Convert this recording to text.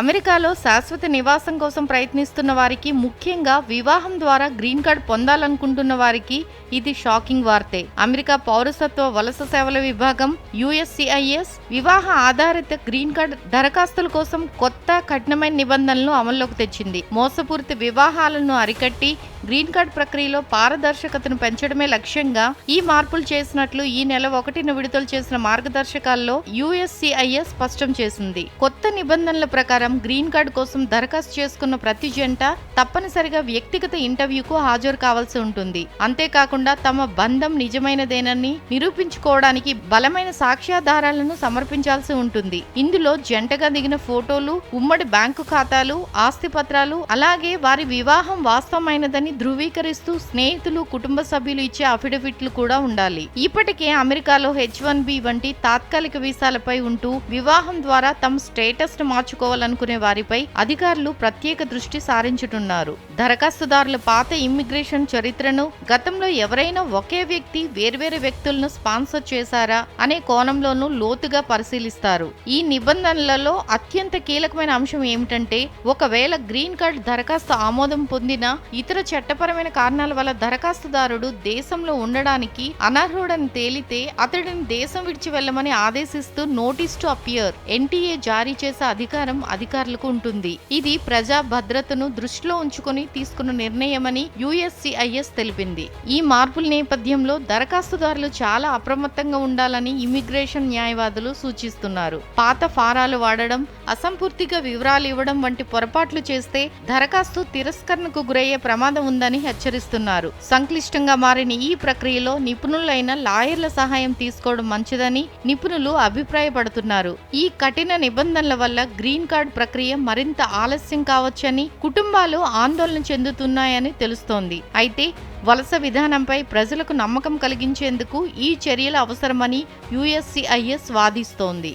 అమెరికాలో శాశ్వత నివాసం కోసం ప్రయత్నిస్తున్న వారికి ముఖ్యంగా వివాహం ద్వారా గ్రీన్ కార్డ్ పొందాలనుకుంటున్న వారికి ఇది షాకింగ్ వార్తే. అమెరికా పౌరసత్వ వలస సేవల విభాగం యుఎస్సిఐఎస్ వివాహ ఆధారిత గ్రీన్ కార్డ్ దరఖాస్తుల కోసం కొత్త కఠినమైన నిబంధనలను అమల్లోకి తెచ్చింది. మోసపూరిత వివాహాలను అరికట్టి గ్రీన్ కార్డ్ ప్రక్రియలో పారదర్శకతను పెంచడమే లక్ష్యంగా ఈ మార్పులు చేసినట్లు ఈ నెల ఒకటిన విడుదల చేసిన మార్గదర్శకాల్లో యుఎస్సిఐఎస్ స్పష్టం చేసింది. కొత్త నిబంధనల ప్రకారం గ్రీన్ కార్డ్ కోసం దరఖాస్తు చేసుకున్న ప్రతి జంట తప్పనిసరిగా వ్యక్తిగత ఇంటర్వ్యూకు హాజరు కావాల్సి ఉంటుంది. అంతేకాకుండా తమ బంధం నిజమైనదేనని నిరూపించుకోవడానికి బలమైన సాక్ష్యాధారాలను సమర్పించాల్సి ఉంటుంది. ఇందులో జంటగా దిగిన ఫోటోలు ఉమ్మడి బ్యాంకు ఖాతాలు ఆస్తి పత్రాలు అలాగే వారి వివాహం వాస్తవమైనదని ధృవీకరిస్తూ స్నేహితులు కుటుంబ సభ్యులు ఇచ్చే అఫిడవిట్లు కూడా ఉండాలి. ఇప్పటికే అమెరికాలో హెచ్ వన్ బి వంటి తాత్కాలిక వీసాలపై ఉంటూ వివాహం ద్వారా తమ స్టేటస్ను మార్చుకోవాలనుకునే వారిపై అధికారులు ప్రత్యేక దృష్టి సారించుతున్నారు. దరఖాస్తుదారుల పాత ఇమ్మిగ్రేషన్ చరిత్రను గతంలో ఎవరైనా ఒకే వ్యక్తి వేర్వేరు వ్యక్తులను స్పాన్సర్ చేశారా అనే కోణంలోనూ లోతుగా పరిశీలిస్తారు. ఈ నిబంధనలలో అత్యంత కీలకమైన అంశం ఏమిటంటే ఒకవేళ గ్రీన్ కార్డ్ దరఖాస్తు ఆమోదం పొందిన ఇతర చట్టపరమైన కారణాల వల్ల దరఖాస్తుదారుడు దేశంలో ఉండడానికి అనర్హుడని తేలితే అతడిని దేశం విడిచి వెళ్ళమని ఆదేశిస్తూ నోటీస్ టు అపియర్. ఎన్టీఏ జారీ చేసే అధికారం అధికారులకు ఉంటుంది. ఇది ప్రజా భద్రతను దృష్టిలో ఉంచుకొని తీసుకున్న నిర్ణయమని యుఎస్సిఐఎస్ తెలిపింది. ఈ మార్పుల నేపథ్యంలో దరఖాస్తుదారులు చాలా అప్రమత్తంగా ఉండాలని ఇమిగ్రేషన్ న్యాయవాదులు సూచిస్తున్నారు. పాత ఫారాలు వాడడం అసంపూర్తిగా వివరాలు ఇవ్వడం వంటి పొరపాట్లు చేస్తే దరఖాస్తు తిరస్కరణకు గురయ్యే ప్రమాదం ఉందని హెచ్చరిస్తున్నారు. సంక్లిష్టంగా మారిన ఈ ప్రక్రియలో నిపుణులైన లాయర్ల సహాయం తీసుకోవడం మంచిదని నిపుణులు అభిప్రాయపడుతున్నారు. ఈ కఠిన నిబంధనల వల్ల గ్రీన్ కార్డ్ ప్రక్రియ మరింత ఆలస్యం కావచ్చని కుటుంబాలు ఆందోళన చెందుతున్నాయని తెలుస్తోంది. అయితే వలస విధానంపై ప్రజలకు నమ్మకం కలిగించేందుకు ఈ చర్యలు అవసరమని యుఎస్సిఐఎస్ వాదిస్తోంది.